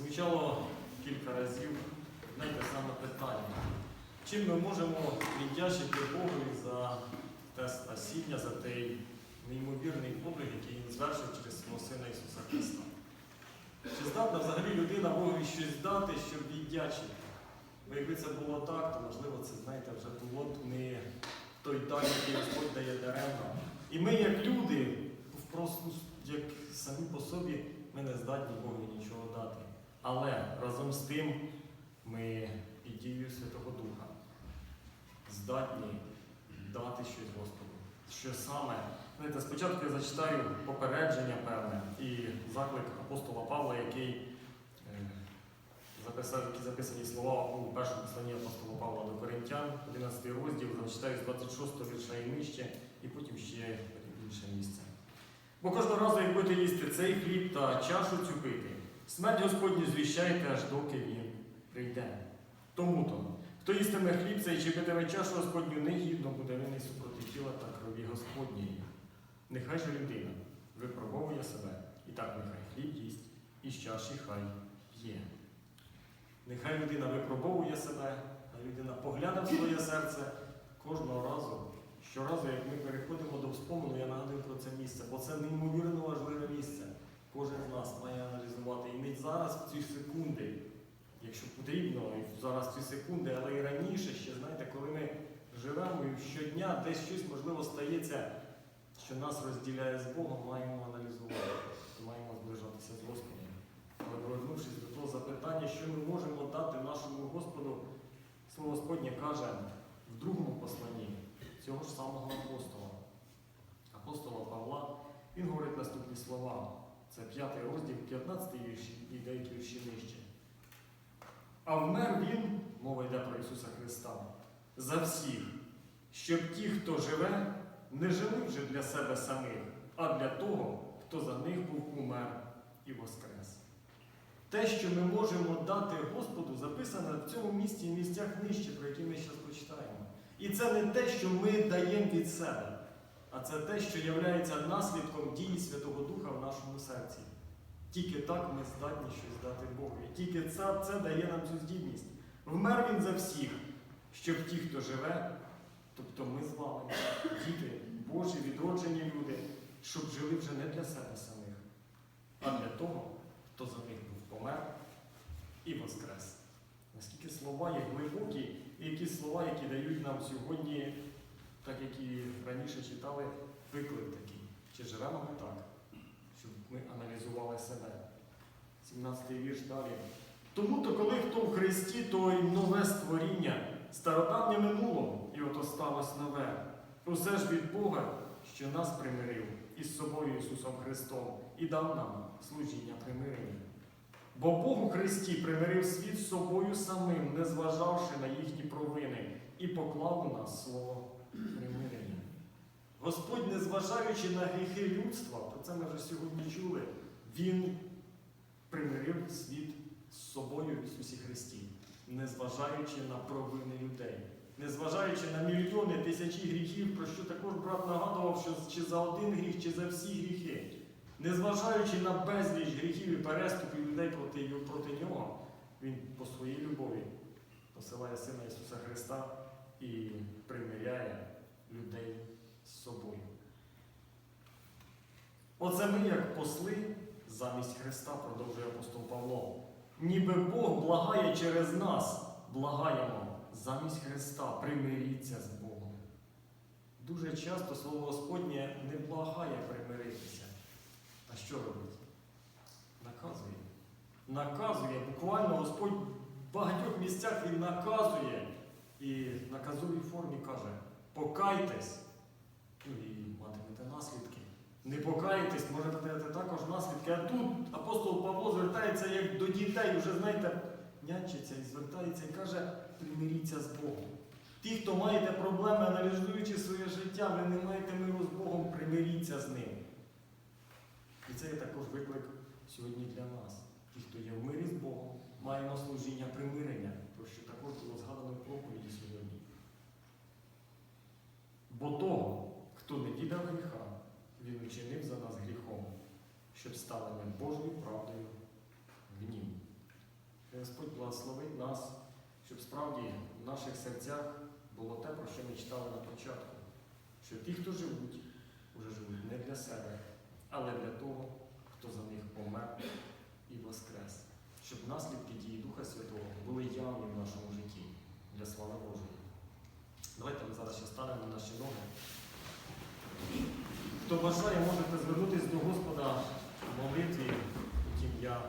Звучало кілька разів одне те саме питання. Чим ми можемо віддячити Богові за те спасіння, за той неймовірний подвиг, який він звершив через свого Сина Ісуса Христа? Чи здатна взагалі людина Богові щось дати, щоб віддячити? Бо якби це було так, то можливо це, знаєте, вже було б не той дар, який Господь дає даремно. І ми, як люди, просто як самі по собі, ми не здатні Богові нічого дати. Але разом з тим ми під дією Святого Духа здатні дати щось Господу. Що саме? Знаєте, спочатку я зачитаю попередження певне і заклик апостола Павла, який е, записав, які записані слова у першому посланні апостола Павла до Коринтян, 11 розділ, зачитаю з 26 вірша і нижче, і потім ще інше місце. Бо кожного разу, як будете їсти цей хліб та чашу цю пити, смерть Господню звіщайте, аж доки він прийде. Тому то, хто їстиме хліб цей чи питиме чашу Господню, негідно буде винний супроти тіла та крові Господньої. Нехай же людина випробовує себе, і так нехай хліб їсть, і з чаші хай п'є. Нехай людина випробовує себе, а людина погляне в своє серце кожного разу. Щоразу, як ми переходимо до спомину, я нагадую про це місце, бо це неймовірно важливе місце. Кожен з нас має аналізувати. І не зараз, в ці секунди, якщо потрібно, і зараз в ці секунди, але і раніше ще, знаєте, коли ми живемо і щодня десь щось можливо стається, що нас розділяє з Богом, маємо аналізувати, маємо зближатися з Господом. Але повернувшись до того запитання, що ми можемо дати нашому Господу, слово Господнє каже в другому посланні цього ж самого апостола, апостола Павла, він говорить наступні слова. Це 5 розділ, 15 вірш і деякі вірші нижче. А вмер він, мова йде про Ісуса Христа, за всіх, щоб ті, хто живе, не жили вже для себе самих, а для того, хто за них був умер і воскрес. Те, що ми можемо дати Господу, записане в цьому місці і місцях нижче, про які ми зараз почитаємо. І це не те, що ми даємо від себе, а це те, що є наслідком дії Святого Духа в нашому серці. Тільки так ми здатні щось дати Богу. І тільки це, це дає нам цю здібність. Вмер він за всіх, щоб ті, хто живе, тобто ми з вами, діти, Божі, відроджені люди, щоб жили вже не для себе самих, а для того, хто за них був помер і воскрес. Наскільки слова є глибокі, і які слова, які дають нам сьогодні, так як і раніше читали, виклик такий. Чи живемо ми так, щоб ми аналізували себе? 17 вірш далі. Тому то, коли хто в Христі, то й нове створіння, стародавнє минуло, і ото сталося нове. Усе ж від Бога, що нас примирив із собою Ісусом Христом і дав нам служіння примирення. Бо Бог у Христі примирив світ з собою самим, не зважавши на їхні провини, і поклав у нас слово примирення. Господь, незважаючи на гріхи людства, про це ми вже сьогодні чули, Він примирив світ з собою в Ісусі Христі, незважаючи на провини людей, незважаючи на мільйони тисячі гріхів, про що також брат нагадував, що чи за один гріх, чи за всі гріхи. Незважаючи на безліч гріхів і переступів людей проти, проти нього, Він по своїй любові посилає Сина Ісуса Христа і примиряє людей з собою. Оце ми, як посли замість Христа, продовжує апостол Павло. Ніби Бог благає через нас, благаємо замість Христа, примиріться з Богом. Дуже часто Слово Господнє не благає примиритися. А що робить? Наказує. Наказує. Буквально Господь в багатьох місцях Він наказує і в наказовій формі каже: покайтесь, ну і матимете наслідки. Не покаєтесь, можете дати також наслідки. А тут апостол Павло звертається як до дітей, вже, знаєте, нянчиться і звертається і каже, примиріться з Богом. Ті, хто маєте проблеми, аналізуючи своє життя, ви не маєте миру з Богом, примиріться з ним. І це є також виклик сьогодні для нас. Ті, хто є в мирі з Богом, маємо служіння примирення, про що також було згадано в проповіді сьогодні. Бо того, хто не віддав гріха, він учинив за нас гріхом, щоб стали ми Божою правдою в нім. Господь благословить нас, щоб справді в наших серцях було те, про що ми читали на початку. Що ті, хто живуть, вже живуть не для себе, але для того, хто за них помер і воскрес. Щоб наслідки дії Духа Святого були в нашому житті для слави Божої. Давайте ми зараз ще станемо на наші ноги. Хто бажає, можете звернутися до Господа в молитві, яким я.